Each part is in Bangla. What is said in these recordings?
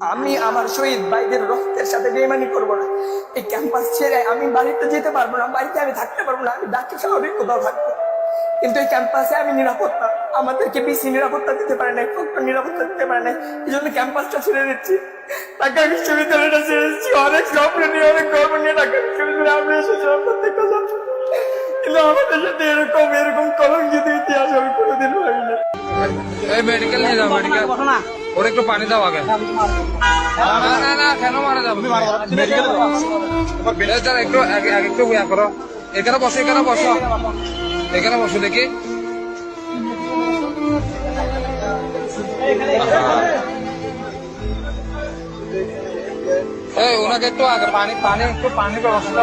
আমি আমার শহীদ ভাইদের রক্তের সাথে বেমানি করব না। এই ক্যাম্পাস ছেড়ে আমি বাড়িতে যেতে পারব না বাড়িতে আমি থাকতে পারব না আমি ডাক্তার শহরে কোথাও থাকব। কিন্তু এই ক্যাম্পাসে আমি নিরাপত্তা আমাদেরকে বেশি নিরাপত্তা দিতে পারে না প্রকৃত নিরাপত্তা দিতে পারে না এই জন্য ক্যাম্পাসটা ছেড়ে দিচ্ছি। ঢাকা বিশ্ববিদ্যালয়টা ছেড়ে দিচ্ছি। অনেক স্বপ্ন নিয়ে অনেক গর্ব নিয়ে ঢাকা বিশ্ববিদ্যালয়ে আমি এসেছিলাম প্রত্যেকটা ছাত্র। কিন্তু আমাদের সাথে এরকম এরকম কলঙ্কিত ইতিহাস আমি কোনোদিন ভাবিনি। এই মেডিকেল নিয়ে যাও মেডিকেল ওর একটু পানি দাও আগে। না না না কেন মারা যাব? এই স্যার একটু আগে একটু ইয়া করো। এখানে বসো এখানে বসো। এখানে বসো দেখি। এই ওনাকে একটু আগে পানি পানি একটু পানি ব্যবস্থা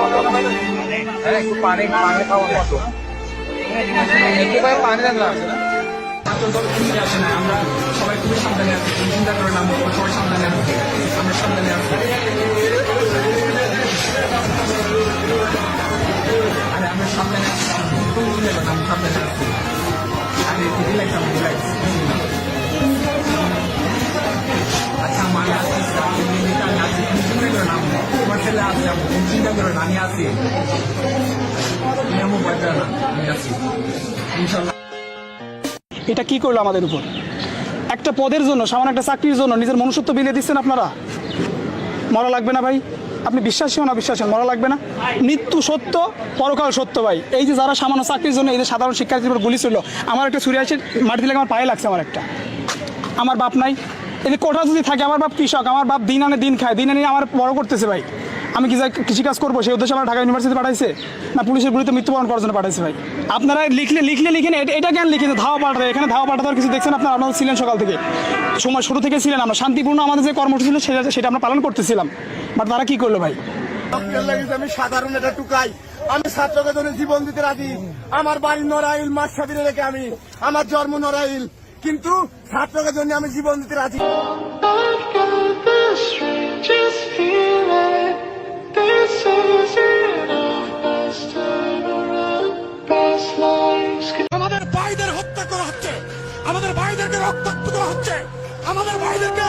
একটু পানি পানি খাওয়া একটু ভাই পানি দেন না। সাবধানে আছি আরে আমরা আমি রিল্যাক্স আচ্ছা আমার আছি আমি চিন্তা করে নাম তোমার ছেলে আছে আপু, তুমি চিন্তা করে না আমি আছি তুমি আমার ভয় না আমি আছি ইনশাল্লাহ এটা কি করল আমাদের উপর? একটা পদের জন্য, সামান্য একটা চাকরির জন্য নিজের মনুষ্যত্ব বিলিয়ে দিচ্ছেন আপনারা? মরা লাগবে না ভাই? আপনি বিশ্বাসী হন, অবিশ্বাসী হন, মরা লাগবে না? মৃত্যু সত্য, পরকাল সত্য ভাই। এই যে যারা সামান্য চাকরির জন্য এই যে সাধারণ শিক্ষার্থীর গুলি ছিল, আমার একটা ছুরি আসে মাটি দিলে আমার পায়ে লাগছে আমার একটা। আমার বাপ নাই। এই যে কোঠা যদি থাকে, আমার বাপ কৃষক, আমার বাপ দিন আনে দিন খায়, দিন আনে আমার বড় করতেছে ভাই। আমি কি কৃষিকাজ করব, সেই উদ্দেশ্যে আমার ঢাকা ইউনিভার্সিটি পাঠাইছে? না পুলিশের গুলিতে মৃত্যুবরণ করার জন্য পাঠাইছে ভাই। আপনারা লিখলে লিখলে, লিখেন, এটা- কেন লিখেন ধাওয়া পাঠাতে, এখানে ধাওয়া পাঠাতে কিছু দেখছেন আপনারা? আপনারা ছিলেন সকাল থেকে। সময় শুরু থেকে ছিলেন আমরা। শান্তিপূর্ণ আমাদের যে কর্মসূচি ছিল, সেটা সেটা আমরা পালন করতেছিলাম। বাট তারা কি করল ভাই? আমি সাধারণ এটা টুকাই। আমি ছাত্রকে জন্য জীবন দিতে রাজি। আমার বাড়ি নড়াইল মাসাবিরে রেখে আমি। আমার জন্ম নড়াইল। কিন্তু ছাত্রকে জন্য আমি জীবন দিতে রাজি। আমাদের ভাইদেরকে রক্তাক্ত করা হচ্ছে। আমাদের ভাইদেরকে